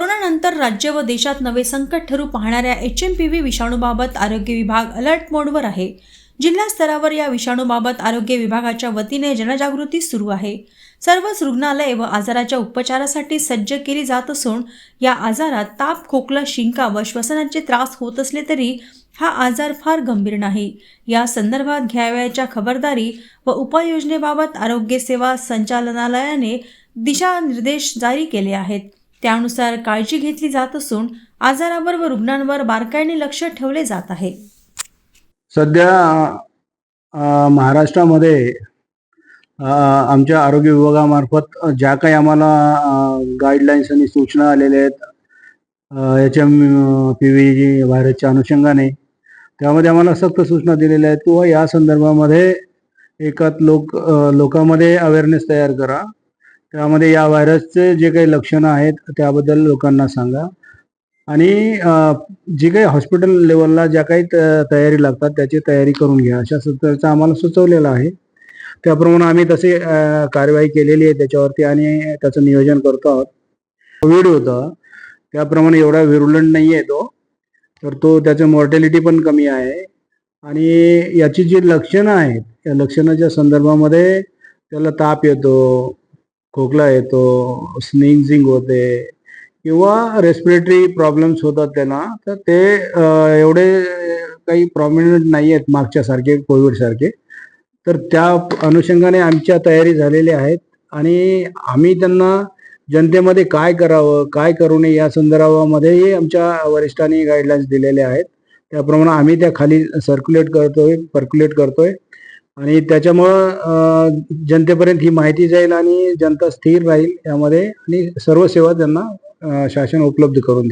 कोरोनानंतर राज्य व देशात नवे संकट ठरू पाहणाऱ्या एच एम पी व्ही विषाणूबाबत आरोग्य विभाग अलर्ट मोडवर आहे. जिल्हा स्तरावर या विषाणूबाबत आरोग्य विभागाच्या वतीने जनजागृती सुरू आहे. सर्वच रुग्णालय व आजाराच्या उपचारासाठी सज्ज केली जात असून या आजारात ताप खोकला शिंका व श्वसनाचे त्रास होत असले तरी हा आजार फार गंभीर नाही. या संदर्भात घ्यावयाच्या खबरदारी व उपाययोजनेबाबत आरोग्य सेवा संचालनालयाने दिशानिर्देश जारी केले आहेत. त्यानुसार काळजी घेतली जात असून आजारावर व रुग्णांवर बारकाईने लक्ष ठेवले जात आहे. सध्या महाराष्ट्रामध्ये आमच्या आरोग्य विभागामार्फत ज्या काही आम्हाला गाईडलाईन्स आणि सूचना आलेल्या आहेत एच एम पी व्ही व्हायरसच्या अनुषंगाने त्यामध्ये आम्हाला सक्त सूचना दिलेल्या आहेत. किंवा या संदर्भामध्ये एकात लोक लोकांमध्ये अवेअरनेस तयार करा. त्यामध्ये या व्हायरसचे जे काही लक्षणं आहेत त्याबद्दल लोकांना सांगा. आणि जी काही हॉस्पिटल लेवलला ज्या काही त- तयारी लागतात त्याची तयारी करून घ्या. अशा सूत्राचं आम्हाला सुचवलेलं आहे. त्याप्रमाणे आम्ही तसे कार्यवाही केलेली आहे त्याच्यावरती आणि त्याचं नियोजन करतो आहोत. कोविड होतं. त्याप्रमाणे एवढा विरुलंट नाही आहे तो. तर तो त्याचं मॉर्टॅलिटी पण कमी आहे. आणि याची जी लक्षणं आहेत या लक्षणाच्या संदर्भामध्ये त्याला ताप येतो. खोकला येतो स्निंगझिंग होते किंवा रेस्पिरेटरी प्रॉब्लेम्स होतात त्यांना तर ते एवढे काही प्रॉमिनंट नाही आहेत मागच्या सारखे तर त्या अनुषंगाने आमच्या तयारी झालेल्या आहेत. आणि आम्ही त्यांना जनतेमध्ये काय करावं काय करू नये या संदर्भामध्येही आमच्या वरिष्ठांनी गाईडलाईन्स दिलेल्या आहेत. त्याप्रमाणे आम्ही त्या खाली सर्क्युलेट करतोय पर्क्युलेट करतोय. आणि त्याच्यामुळं जनतेपर्यंत ही माहिती जाईल आणि जनता स्थिर राहील यामध्ये आणि सर्व सेवा त्यांना शासन उपलब्ध करून देईल.